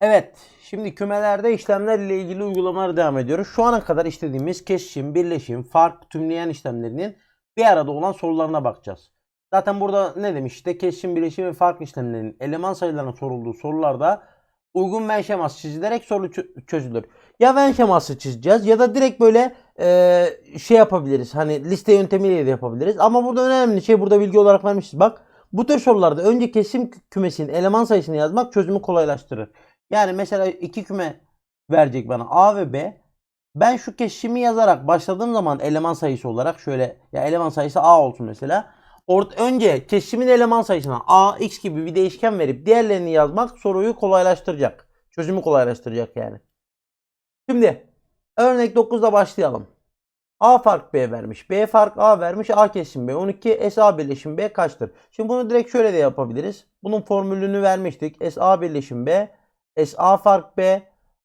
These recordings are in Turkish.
Evet, şimdi kümelerde işlemler ile ilgili uygulamalara devam ediyoruz. Şu ana kadar işlediğimiz kesişim, birleşim, fark, tümleyen işlemlerinin bir arada olan sorularına bakacağız. Zaten burada ne demiş işte kesişim, birleşim ve fark işlemlerinin eleman sayılarına sorulduğu sorularda uygun Venn şeması çizilerek soru çö- çözülür. Ya Venn şeması çizeceğiz ya da direkt böyle e, şey yapabiliriz. Hani liste yöntemiyle de yapabiliriz. Ama burada önemli şey burada bilgi olarak vermişiz. Bak bu tür sorularda önce kesim kü- kümesinin eleman sayısını yazmak çözümü kolaylaştırır. Yani mesela iki küme verecek bana A ve B. Ben şu kesişimi yazarak başladığım zaman eleman sayısı olarak şöyle ya eleman sayısı A olsun mesela. Ort önce kesişimin eleman sayısına A, X gibi bir değişken verip diğerlerini yazmak soruyu kolaylaştıracak. Çözümü kolaylaştıracak yani. Şimdi örnek 9'da başlayalım. A fark B vermiş. B fark A vermiş. A kesim B 12. SA birleşim B kaçtır? Şimdi bunu direkt şöyle de yapabiliriz. Bunun formülünü vermiştik. SA birleşim B SA fark B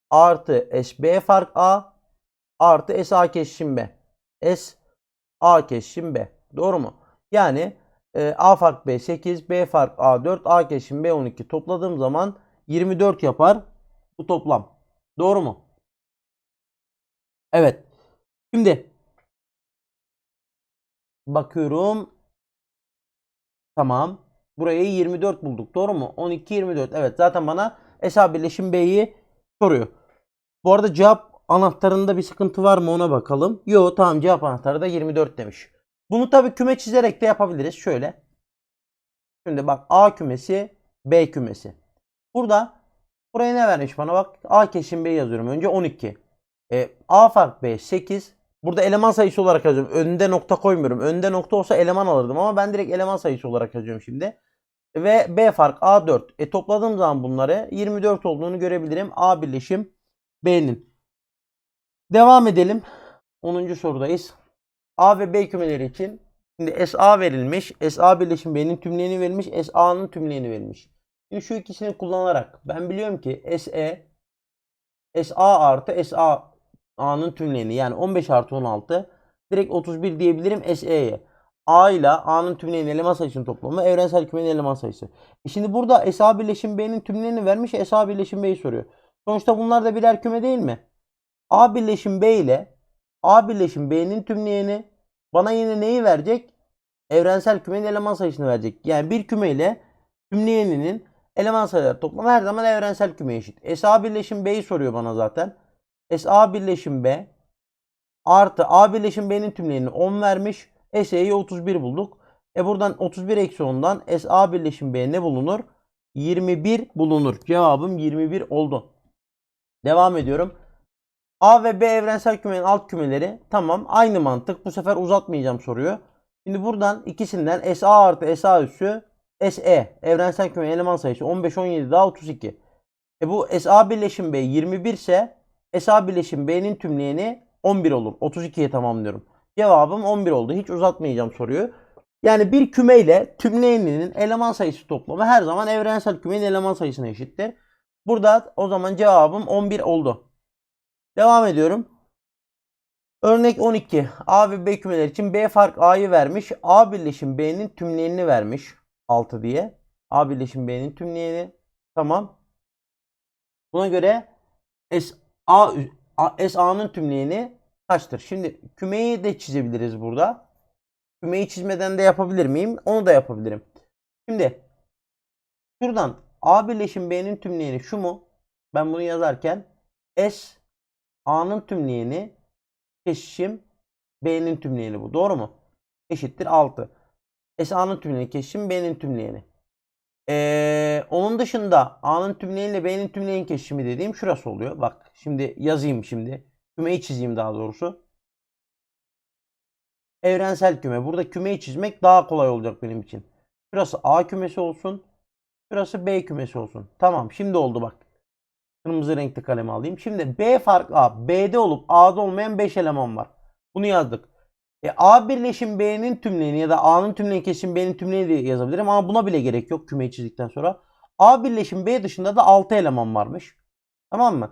artı SB fark A artı SA kesişim B. SA kesişim B. Doğru mu? Yani e, A fark B 8, B fark A 4, A kesişim B 12. Topladığım zaman 24 yapar bu toplam. Doğru mu? Evet. Şimdi bakıyorum. Tamam. Burayı 24 bulduk. Doğru mu? 12 24. Evet zaten bana SA birleşim B'yi soruyor. Bu arada cevap anahtarında bir sıkıntı var mı ona bakalım. Yo tamam cevap anahtarı da 24 demiş. Bunu tabii küme çizerek de yapabiliriz. Şöyle. Şimdi bak A kümesi B kümesi. Burada buraya ne vermiş bana bak. A kesim B yazıyorum. Önce 12. E, A fark B 8. Burada eleman sayısı olarak yazıyorum. Önünde nokta koymuyorum. Önünde nokta olsa eleman alırdım ama ben direkt eleman sayısı olarak yazıyorum şimdi. Ve B fark A 4. E topladığım zaman bunları 24 olduğunu görebilirim. A birleşim B'nin. Devam edelim. 10. sorudayız. A ve B kümeleri için şimdi SA verilmiş. SA birleşim B'nin tümleyeni verilmiş. SA'nın tümleyeni verilmiş. Şimdi şu ikisini kullanarak ben biliyorum ki SE SA artı SA A'nın tümleyeni yani 15 artı 16 direkt 31 diyebilirim SE'ye. A ile A'nın tümleyeni eleman sayısının toplamı evrensel kümenin eleman sayısı. E şimdi burada SA birleşim B'nin tümleyeni vermiş. SA birleşim B'yi soruyor. Sonuçta bunlar da birer küme değil mi? A birleşim B ile A birleşim B'nin tümleyeni bana yine neyi verecek? Evrensel kümenin eleman sayısını verecek. Yani bir küme ile tümleyeninin eleman sayıları toplamı her zaman evrensel kümeye eşit. SA birleşim B'yi soruyor bana zaten. SA birleşim B artı A birleşim B'nin tümleyenini 10 vermiş. SE'yi 31 bulduk. E buradan 31 eksi 10'dan SA birleşim B ne bulunur? 21 bulunur. Cevabım 21 oldu. Devam ediyorum. A ve B evrensel kümenin alt kümeleri. Tamam aynı mantık. Bu sefer uzatmayacağım soruyu. Şimdi buradan ikisinden SA artı SA üssü SE evrensel küme eleman sayısı 15 17 daha 32. E bu SA birleşim B 21 ise SA birleşim B'nin tümleyeni 11 olur. 32'ye tamamlıyorum. Cevabım 11 oldu. Hiç uzatmayacağım soruyu. Yani bir küme ile tümleyeninin eleman sayısı toplamı her zaman evrensel kümenin eleman sayısına eşittir. Burada o zaman cevabım 11 oldu. Devam ediyorum. Örnek 12. A ve B kümeler için B fark A'yı vermiş. A birleşim B'nin tümleyenini vermiş. 6 diye. A birleşim B'nin tümleyeni. Tamam. Buna göre S A- S A'nın tümleyeni kaçtır? Şimdi kümeyi de çizebiliriz burada. Kümeyi çizmeden de yapabilir miyim? Onu da yapabilirim. Şimdi şuradan A birleşim B'nin tümleyeni şu mu? Ben bunu yazarken S A'nın tümleyeni kesişim B'nin tümleyeni bu. Doğru mu? Eşittir 6. S A'nın tümleyeni kesişim B'nin tümleyeni. Ee, onun dışında A'nın tümleyeni ile B'nin tümleyen kesişimi dediğim şurası oluyor. Bak şimdi yazayım şimdi. Kümeyi çizeyim daha doğrusu. Evrensel küme. Burada kümeyi çizmek daha kolay olacak benim için. Şurası A kümesi olsun. Şurası B kümesi olsun. Tamam şimdi oldu bak. Kırmızı renkli kalemi alayım. Şimdi B fark A. B'de olup A'da olmayan 5 eleman var. Bunu yazdık. E, A birleşim B'nin tümleyeni ya da A'nın tümleyeni kesişim B'nin tümleyeni de yazabilirim ama buna bile gerek yok kümeyi çizdikten sonra. A birleşim B dışında da 6 eleman varmış. Tamam mı?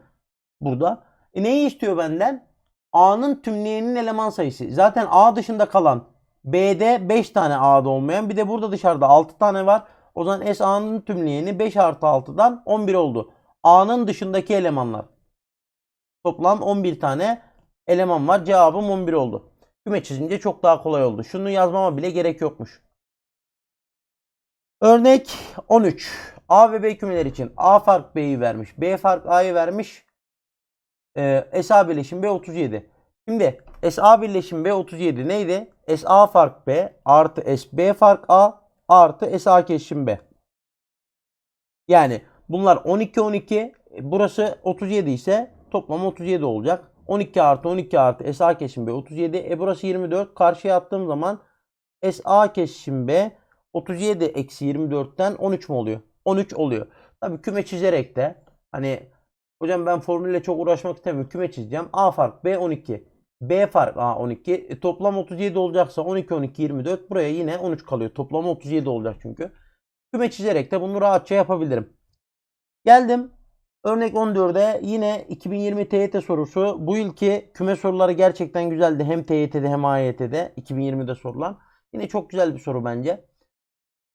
Burada. E, neyi istiyor benden? A'nın tümleyeninin eleman sayısı. Zaten A dışında kalan B'de 5 tane A'da olmayan bir de burada dışarıda 6 tane var. O zaman S A'nın tümleyeni 5 artı 6'dan 11 oldu. A'nın dışındaki elemanlar. Toplam 11 tane eleman var. Cevabım 11 oldu. Küme çizince çok daha kolay oldu. Şunu yazmama bile gerek yokmuş. Örnek 13. A ve B kümeler için A fark B'yi vermiş. B fark A'yı vermiş. Ee, SA birleşim B 37. Şimdi SA birleşim B 37 neydi? SA fark B artı SB fark A artı SA kesişim B. Yani bunlar 12 12. e, Burası 37 ise toplam 37 olacak. 12 artı 12 artı SA kesişim B 37. E burası 24. Karşıya attığım zaman SA kesişim B 37 eksi 24'ten 13 mu oluyor? 13 oluyor. Tabii küme çizerek de hani hocam ben formülle çok uğraşmak istemiyorum. Küme çizeceğim. A fark B 12. B fark A 12. E, toplam 37 olacaksa 12 12 24 buraya yine 13 kalıyor. Toplam 37 olacak çünkü. Küme çizerek de bunu rahatça yapabilirim. Geldim. Örnek 14'e yine 2020 TYT sorusu. Bu yılki küme soruları gerçekten güzeldi. Hem TYT'de hem AYT'de 2020'de sorulan. Yine çok güzel bir soru bence.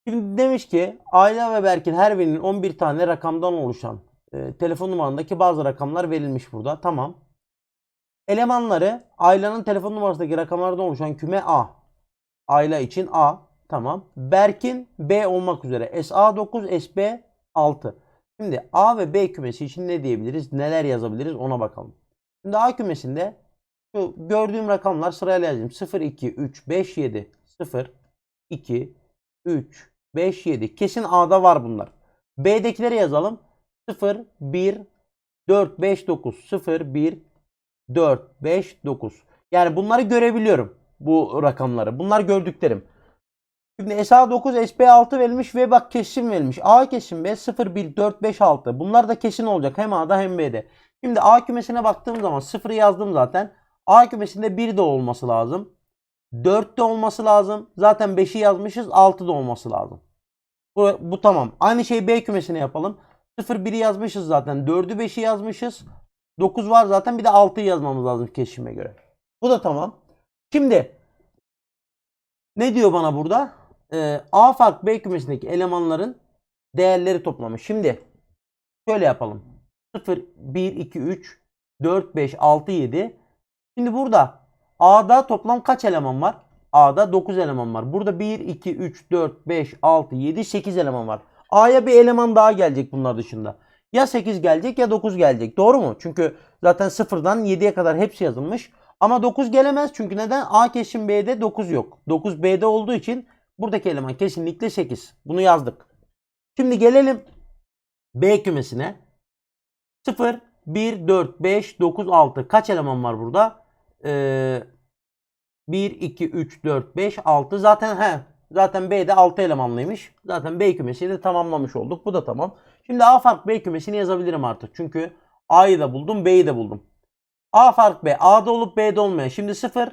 Şimdi demiş ki Ayla ve Berk'in her birinin 11 tane rakamdan oluşan e, telefon numarandaki bazı rakamlar verilmiş burada. Tamam. Elemanları Ayla'nın telefon numarasındaki rakamlardan oluşan küme A. Ayla için A. Tamam. Berk'in B olmak üzere SA9, SB 6. Şimdi A ve B kümesi için ne diyebiliriz? Neler yazabiliriz? Ona bakalım. Şimdi A kümesinde şu gördüğüm rakamlar sırayla yazayım. 0, 2, 3, 5, 7, 0, 2, 3, 5, 7. Kesin A'da var bunlar. B'dekileri yazalım. 0, 1, 4, 5, 9. 0, 1, 4, 5, 9. Yani bunları görebiliyorum. Bu rakamları. Bunlar gördüklerim. Şimdi SA9, SB6 verilmiş ve bak kesin verilmiş. A kesin B 0, 1, 4, 5, 6. Bunlar da kesin olacak. Hem A'da hem B'de. Şimdi A kümesine baktığım zaman 0'ı yazdım zaten. A kümesinde 1 de olması lazım. 4 de olması lazım. Zaten 5'i yazmışız. 6 da olması lazım. Bu, bu tamam. Aynı şeyi B kümesine yapalım. 0 1'i yazmışız zaten. 4'ü 5'i yazmışız. 9 var zaten. Bir de 6'yı yazmamız lazım kesişime göre. Bu da tamam. Şimdi ne diyor bana burada? Ee, A fark B kümesindeki elemanların değerleri toplamış. Şimdi şöyle yapalım. 0, 1, 2, 3, 4, 5, 6, 7. Şimdi burada A'da toplam kaç eleman var? A'da 9 eleman var. Burada 1, 2, 3, 4, 5, 6, 7, 8 eleman var. A'ya bir eleman daha gelecek bunlar dışında. Ya 8 gelecek ya 9 gelecek. Doğru mu? Çünkü zaten 0'dan 7'ye kadar hepsi yazılmış. Ama 9 gelemez çünkü neden? A kesim B'de 9 yok. 9 B'de olduğu için buradaki eleman kesinlikle 8. Bunu yazdık. Şimdi gelelim B kümesine. 0, 1, 4, 5, 9, 6. Kaç eleman var burada? Ee, 1, 2, 3, 4, 5, 6. Zaten he, zaten B'de 6 elemanlıymış. Zaten B kümesini de tamamlamış olduk. Bu da tamam. Şimdi A fark B kümesini yazabilirim artık. Çünkü A'yı da buldum, B'yi de buldum. A fark B. A'da olup B'de olmayan. Şimdi 0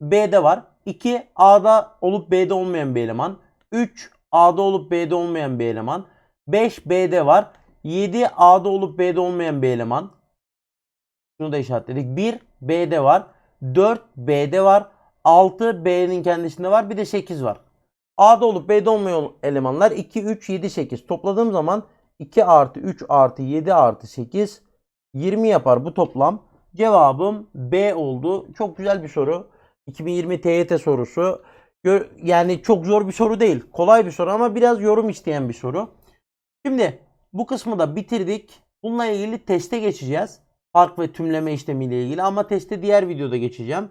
B'de var. 2 A'da olup B'de olmayan bir eleman. 3 A'da olup B'de olmayan bir eleman. 5 B'de var. 7 A'da olup B'de olmayan bir eleman. Şunu da işaretledik. 1 B'de var. 4 B'de var. 6 B'nin kendisinde var. Bir de 8 var. A'da olup B'de olmayan elemanlar 2, 3, 7, 8. Topladığım zaman 2 artı 3 artı 7 artı 8 20 yapar bu toplam. Cevabım B oldu. Çok güzel bir soru. 2020 TYT sorusu. Yani çok zor bir soru değil. Kolay bir soru ama biraz yorum isteyen bir soru. Şimdi bu kısmı da bitirdik. Bununla ilgili teste geçeceğiz. Fark ve tümleme işlemiyle ilgili ama teste diğer videoda geçeceğim.